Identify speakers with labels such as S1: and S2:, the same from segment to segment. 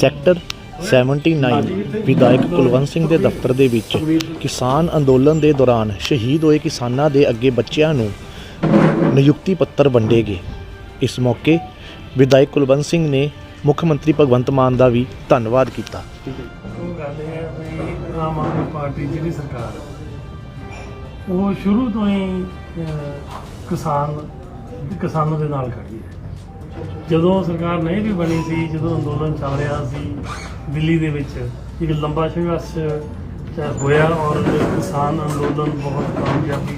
S1: Sector 79 ਵਿਧਾਇਕ ਕੁਲਵੰਤ ਸਿੰਘ ਦੇ ਦਫ਼ਤਰ ਦੇ ਵਿੱਚ ਕਿਸਾਨ ਅੰਦੋਲਨ ਦੇ ਦੌਰਾਨ ਸ਼ਹੀਦ ਹੋਏ ਕਿਸਾਨਾਂ ਦੇ ਅੱਗੇ ਬੱਚਿਆਂ ਨੂੰ ਨਿਯੁਕਤੀ ਪੱਤਰ ਵੰਡੇ ਗਏ। ਇਸ ਮੌਕੇ ਵਿਧਾਇਕ ਕੁਲਵੰਤ ਸਿੰਘ ਨੇ ਮੁੱਖ ਮੰਤਰੀ ਭਗਵੰਤ ਮਾਨ ਦਾ ਵੀ ਧੰਨਵਾਦ ਕੀਤਾ।
S2: ਉਹ ਗੱਲ ਇਹ ਹੈ ਵੀ ਆਮ ਆਦਮੀ ਪਾਰਟੀ ਜਿਹੜੀ ਸਰਕਾਰ ਹੈ, ਉਹ ਸ਼ੁਰੂ ਤੋਂ ਹੀ ਕਿਸਾਨ ਕਿਸਾਨਾਂ ਦੇ ਨਾਲ ਖੜੀ ਹੈ। ਜਦੋਂ ਸਰਕਾਰ ਨਹੀਂ ਵੀ ਬਣੀ ਸੀ, ਜਦੋਂ ਅੰਦੋਲਨ ਚੱਲ ਰਿਹਾ ਸੀ ਦਿੱਲੀ ਦੇ ਵਿੱਚ, ਇੱਕ ਲੰਬਾ ਸੰਘਰਸ਼ ਹੋਇਆ ਔਰ ਕਿਸਾਨ ਅੰਦੋਲਨ ਬਹੁਤ ਕਾਮਯਾਬੀ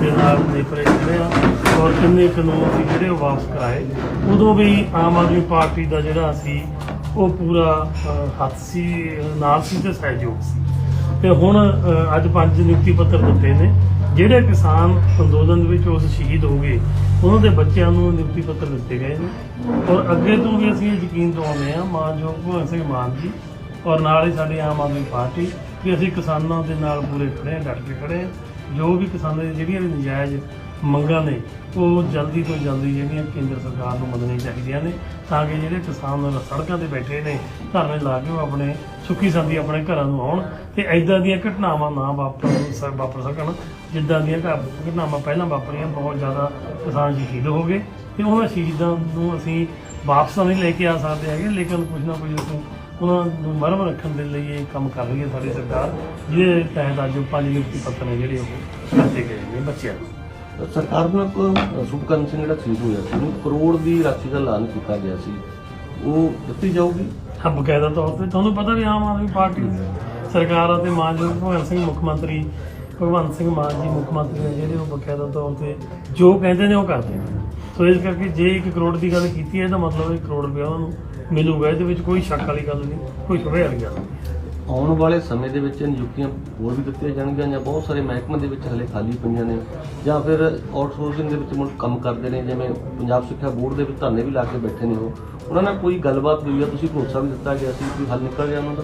S2: ਦੇ ਨਾਲ ਨਿਪਰੇ ਰਿਹਾ ਔਰ ਕਿੰਨੇ ਕਾਨੂੰਨ ਸੀ ਜਿਹੜੇ ਉਹ ਵਾਪਸ ਕਰਾਏ। ਉਦੋਂ ਵੀ ਆਮ ਆਦਮੀ ਪਾਰਟੀ ਦਾ ਜਿਹੜਾ ਸੀ, ਉਹ ਪੂਰਾ ਹੱਥ ਸੀ, ਨਾਲ ਸੀ ਤੇ ਸਹਿਯੋਗ ਸੀ। ਤੇ ਹੁਣ ਅੱਜ ਪੰਜ ਨਿਯੁਕਤੀ ਪੱਤਰ ਦਿੱਤੇ ਨੇ। ਜਿਹੜੇ ਕਿਸਾਨ ਅੰਦੋਲਨ ਵਿੱਚ ਉਸ ਸ਼ਹੀਦ ਹੋ ਗਏ, ਉਹਨਾਂ ਦੇ ਬੱਚਿਆਂ ਨੂੰ ਨਿਯੁਕਤੀ ਪੱਤਰ ਦਿੱਤੇ ਗਏ ਨੇ। ਔਰ ਅੱਗੇ ਤੋਂ ਵੀ ਅਸੀਂ ਇਹ ਯਕੀਨ ਦਿਵਾਉਂਦੇ ਹਾਂ ਮਾਨਯੋਗ ਭਗਵੰਤ ਸਿੰਘ ਮਾਨ ਜੀ ਔਰ ਨਾਲ ਹੀ ਸਾਡੀ ਆਮ ਆਦਮੀ ਪਾਰਟੀ ਕਿ ਅਸੀਂ ਕਿਸਾਨਾਂ ਦੇ ਨਾਲ ਪੂਰੇ ਖੜੇ ਹਾਂ, ਡਟ ਕੇ ਖੜੇ ਹਾਂ। ਜੋ ਵੀ ਕਿਸਾਨਾਂ ਦੀ ਜਿਹੜੀਆਂ ਵੀ ਨਜਾਇਜ਼ ਮੰਗਾਂ ਨੇ, ਉਹ ਜਲਦੀ ਤੋਂ ਜਲਦੀ ਜਿਹੜੀਆਂ ਕੇਂਦਰ ਸਰਕਾਰ ਨੂੰ ਮੰਨਣੀਆਂ ਚਾਹੀਦੀਆਂ ਨੇ, ਤਾਂ ਕਿ ਜਿਹੜੇ ਕਿਸਾਨ ਸੜਕਾਂ ਤੇ ਬੈਠੇ ਨੇ ਧਰਨੇ ਲਾ ਕੇ ਉਹ ਆਪਣੇ ਸੁੱਖੀ ਸੰਦੀ ਆਪਣੇ ਘਰਾਂ ਨੂੰ ਆਉਣ ਤੇ ਐਦਾਂ ਦੀਆਂ ਘਟਨਾਵਾਂ ਨਾ ਵਾਪਰ ਵਾਪਰ ਸਕਣ, ਜਿੱਦਾਂ ਦੀਆਂ ਘ- ਘਟਨਾਵਾਂ ਪਹਿਲਾਂ ਵਾਪਰੀਆਂ, ਬਹੁਤ ਜ਼ਿਆਦਾ ਕਿਸਾਨ ਸ਼ਹੀਦ ਹੋ ਗਏ ਤੇ ਉਹਨਾਂ ਸ਼ਹੀਦਾਂ ਨੂੰ ਅਸੀਂ ਵਾਪਸ ਨਹੀਂ ਲੈ ਕੇ ਆ ਸਕਦੇ ਹੈਗੇ, ਲੇਕਿਨ ਕੁਝ ਨਾ ਕੁਝ ਅਸੀਂ ਉਹਨਾਂ ਨੂੰ ਮਰਮ ਰੱਖਣ ਦੇ ਲਈ ਇਹ ਕੰਮ ਕਰ ਰਹੀ ਹੈ ਸਾਡੀ ਸਰਕਾਰ, ਜਿਹਦੇ ਤਹਿਤ ਅੱਜ ਪੰਜ ਨਿਯੁਕਤੀ ਪੱਤਰ ਨੇ ਜਿਹੜੇ ਉਹ ਦਿੱਤੇ ਗਏ ਨੇ ਬੱਚਿਆਂ ਨੂੰ।
S3: ਸਰਕਾਰ ਨੂੰ ਇੱਕ ਸੁਭਕਰਨ ਸਿੰਘ ਜਿਹੜਾ ਸ਼ਹੀਦ ਹੋਇਆ ਸੀ, ਉਹਨੂੰ ਕਰੋੜ ਦੀ ਰਾਸ਼ੀ ਦਾ ਐਲਾਨ ਕੀਤਾ ਗਿਆ ਸੀ। ਉਹ ਦਿੱਤੀ ਜਾਊਗੀ?
S2: ਹਾਂ, ਬਕਾਇਦਾ ਤੌਰ ਤੇ ਤੁਹਾਨੂੰ ਪਤਾ ਵੀ ਆਮ ਆਦਮੀ ਪਾਰਟੀ ਸਰਕਾਰ ਅਤੇ ਮਾਨਯੋਗ ਭਗਵੰਤ ਸਿੰਘ ਮੁੱਖ ਮੰਤਰੀ, ਭਗਵੰਤ ਸਿੰਘ ਮਾਨ ਜੀ ਮੁੱਖ ਮੰਤਰੀ ਨੇ ਜਿਹੜੇ ਉਹ ਬਕਾਇਦਾ ਤੌਰ ਤੇ ਜੋ ਕਹਿੰਦੇ ਨੇ ਉਹ ਕਰਦੇ ਨੇ। ਸੋ ਇਸ ਕਰਕੇ ਜੇ 1 ਕਰੋੜ ਦੀ ਗੱਲ ਕੀਤੀ ਹੈ, ਇਹਦਾ ਮਤਲਬ 1 ਕਰੋੜ ਰੁਪਇਆ ਉਹਨਾਂ ਨੂੰ ਮਿਲੂਗਾ, ਇਹਦੇ ਵਿੱਚ ਕੋਈ ਸ਼ੱਕ ਵਾਲੀ ਗੱਲ ਨਹੀਂ, ਕੋਈ ਸ਼ੁਭੇ ਵਾਲੀ ਗੱਲ ਨਹੀਂ।
S3: ਆਉਣ ਵਾਲੇ ਸਮੇਂ ਦੇ ਵਿੱਚ ਨਿਯੁਕਤੀਆਂ ਹੋਰ ਵੀ ਦਿੱਤੀਆਂ ਜਾਣਗੀਆਂ ਜਾਂ ਬਹੁਤ ਸਾਰੇ ਮਹਿਕਮੇ ਦੇ ਵਿੱਚ ਹਲੇ ਖਾਲੀ ਪਈਆਂ ਨੇ ਜਾਂ ਫਿਰ ਆਊਟਸੋਰਸਿੰਗ ਦੇ ਵਿੱਚ ਮੁਲਕ ਕੰਮ ਕਰਦੇ ਨੇ, ਜਿਵੇਂ ਪੰਜਾਬ ਸਿੱਖਿਆ ਬੋਰਡ ਦੇ ਵਿੱਚ ਧਰਨੇ ਵੀ ਲਾ ਕੇ ਬੈਠੇ ਨੇ ਉਹ। ਉਹਨਾਂ ਨਾਲ ਕੋਈ ਗੱਲਬਾਤ ਹੋਈ ਆ? ਤੁਸੀਂ ਭਰੋਸਾ ਵੀ ਦਿੱਤਾ ਗਿਆ ਸੀ ਕੋਈ ਹੱਲ ਨਿਕਲ ਗਿਆ ਉਹਨਾਂ ਦਾ?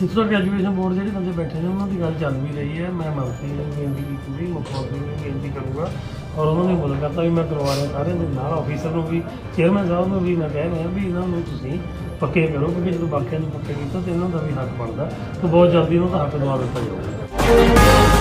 S2: ਜਿੱਥੋਂ ਤੱਕ ਐਜੂਕੇਸ਼ਨ ਬੋਰਡ ਜਿਹੜੇ ਬੰਦੇ ਬੈਠੇ ਨੇ, ਉਹਨਾਂ ਦੀ ਗੱਲ ਚੱਲ ਵੀ ਰਹੀ ਹੈ। ਮੈਂ ਮੰਤਰੀ ਨੂੰ ਬੇਨਤੀ ਕੀਤੀ ਮੁੱਖ ਮੰਤਰੀ ਨੂੰ ਬੇਨਤੀ ਕਰੂੰਗਾ ਔਰ ਉਹਨਾਂ ਨੇ ਮੁਲਾਕਾਤਾਂ ਵੀ ਮੈਂ ਕਰਵਾ ਰਿਹਾ ਸਾਰਿਆਂ ਦੇ ਨਾਲ ਆਫੀਸਰ ਨੂੰ ਵੀ ਚੇਅਰਮੈਨ ਸਾਹਿਬ ਨੂੰ ਵੀ ਮੈਂ ਕਹਿ ਰਿਹਾ ਵੀ ਇਹਨਾਂ ਨੂੰ ਤੁਸੀਂ ਪੱਕੇ ਕਰੋ, ਕਿਉਂਕਿ ਜਦੋਂ ਬਾਕੀਆਂ ਨੂੰ ਪੱਕੇ ਕੀਤਾ ਤੇ ਇਹਨਾਂ ਦਾ ਵੀ ਹੱਕ ਬਣਦਾ। ਤਾਂ ਬਹੁਤ ਜਲਦੀ ਉਹਨਾਂ ਦਾ ਹੱਕ ਦਵਾ ਦਿੱਤਾ ਜਾਊਗਾ।